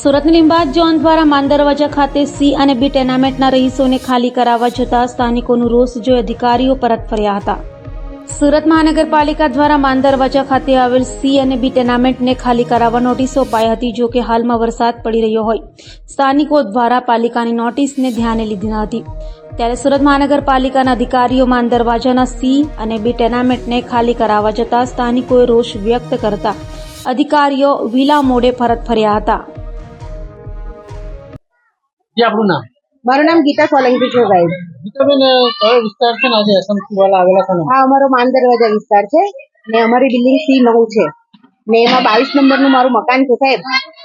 સુરતની લીંબાદ ઝોન દ્વારા માંદરવાજા ખાતે સી અને બી ટેનામેન્ટના રહીશોને ખાલી કરાવવા જતા સ્થાનિકોનું રોષ જોઈ અધિકારીઓ પરત ફર્યા હતા. સુરત મહાનગરપાલિકા દ્વારા માંદરવાજા ખાતે આવેલ સી અને બી ટેનામેન્ટને ખાલી કરાવવા નોટિસો અપાઈ હતી, જો કે હાલમાં વરસાદ પડી રહ્યો હોય. સ્થાનિકો દ્વારા પાલિકાની નોટિસને ધ્યાને લીધી ન હતી. ત્યારે સુરત મહાનગરપાલિકાના અધિકારીઓ માંદરવાજાના સી અને બી ટેનામેન્ટને ખાલી કરાવવા જતા સ્થાનિકોએ રોષ વ્યક્ત કરતા અધિકારીઓ વિલા મોડે પરત ફર્યા હતા. જે આપણું નામ? મારું નામ ગીતા સોલંકી છે સાહેબ ગીતાબેન કયો વિસ્તાર છે આજે એસએમસી વાળા આવેલા છે હા અમારો માન દરવાજા વિસ્તાર છે ને અમારી બિલ્ડિંગ સી નવ છે. ને એમાં બાવીસ નંબરનું મારું મકાન છે સાહેબ.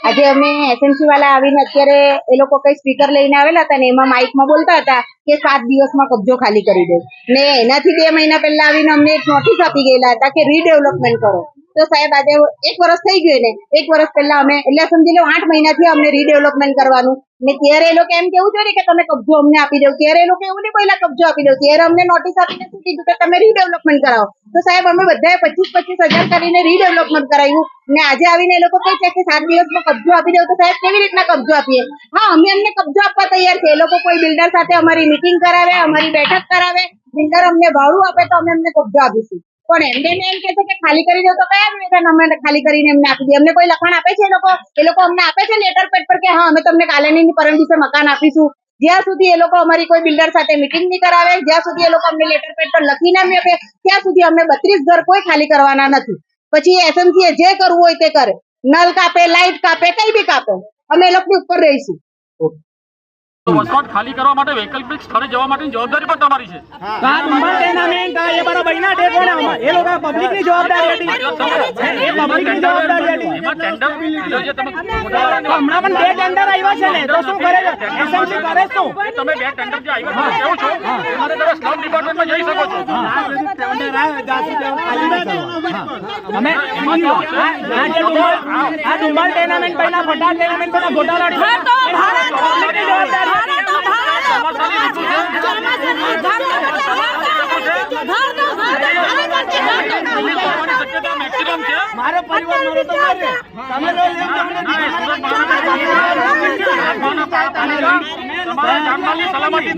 આજે અમે એસએમસી વાળા આવીને અત્યારે એ લોકો કઈ સ્પીકર લઈને આવેલા હતા ને એમાં માઇકમાં બોલતા હતા કે સાત દિવસમાં કબજો ખાલી કરી દે. ને એનાથી બે મહિના પહેલા આવીને અમને એક નોટિસ આપી ગયેલા હતા કે રીડેવલપમેન્ટ કરો. તો સાહેબ, આજે એક વર્ષ થઈ ગયું ને એક વર્ષ પહેલા અમે એટલે સમજી લો, આઠ મહિનાથી અમને રીડેવલપમેન્ટ કરવાનું. ને ત્યારે એ લોકો એમ કેવું જોઈએ કે તમે કબજો અમને આપી દો. ત્યારે એ લોકો એવું નહીં પહેલા કબજો આપી દો. ત્યારે અમને નોટિસ આપીને શું કીધું કે તમે રીડેવલપમેન્ટ કરાવો. તો સાહેબ, અમે બધાએ પચીસ પચીસ હજાર કરીને રીડેવલપમેન્ટ કરાવ્યું. ને આજે આવીને એ લોકો કહે છે કે સાત દિવસમાં કબજો આપી દો તો સાહેબ, કેવી રીતના કબજો આપીએ? હા, અમે એમને કબજો આપવા તૈયાર છે એ લોકો કોઈ બિલ્ડર સાથે અમારી મીટિંગ કરાવે, અમારી બેઠક કરાવે. બિલ્ડર અમને ભાડું આપે તો અમે એમને કબજો આપીશું. પણ એમને એમ કે છે કે ખાલી કરી દો તો કયા વેતન અમે ખાલી કરીને એમને આપી દઈએ? અમને કોઈ લખાણ આપે છે એ લોકો? એ લોકો અમને આપે છે લેટર પેડ પર કે હા, અમે તમને કાલે પરમ દિવસે મકાન આપીશું. જ્યાં સુધી એ લોકો અમારી કોઈ બિલ્ડર સાથે મિટિંગ નહીં કરાવે, જ્યાં સુધી એ લોકો અમને લેટર પેડ પર લખીને નહીં આપે, ત્યાં સુધી અમે બત્રીસ ઘર કોઈ ખાલી કરવાના નથી. પછી એસએમસી જે કરવું હોય તે કરે. નલ કાપે લાઇટ કાપે, કઈ બી કાપે. અમે એ લોકોની ઉપર રહીશું. વસવાટ ખાલી કરવા માટે વૈકલ્પિક સ્થળે જવા માટેની જવાબદારી પણ તમારી છે. ટેનામેન્ટ એ બરાબર એના ટેકો ને આમાં. એ લોકો પબ્લિકની જવાબદારી હતી. એ પબ્લિકની જવાબદારી હતી. એમાં ટેન્ડર લીધો જે તમે હમણાં પણ બે ટેન્ડર આવ્યા છે ને. તો શું કરે એસએમસી કરે શું? તમે બે ટેન્ડર જે આવ્યા છે કેવું છો એમાં તમે સ્લમ ડિપાર્ટમેન્ટમાં જઈ શકો છો અમે આ ટેનામેન્ટ પહેલા ફટાક ટેનામેન્ટ પહેલા ગોટાળા મારો પરિવાર મારો તો મરે તમે તમને સલામતી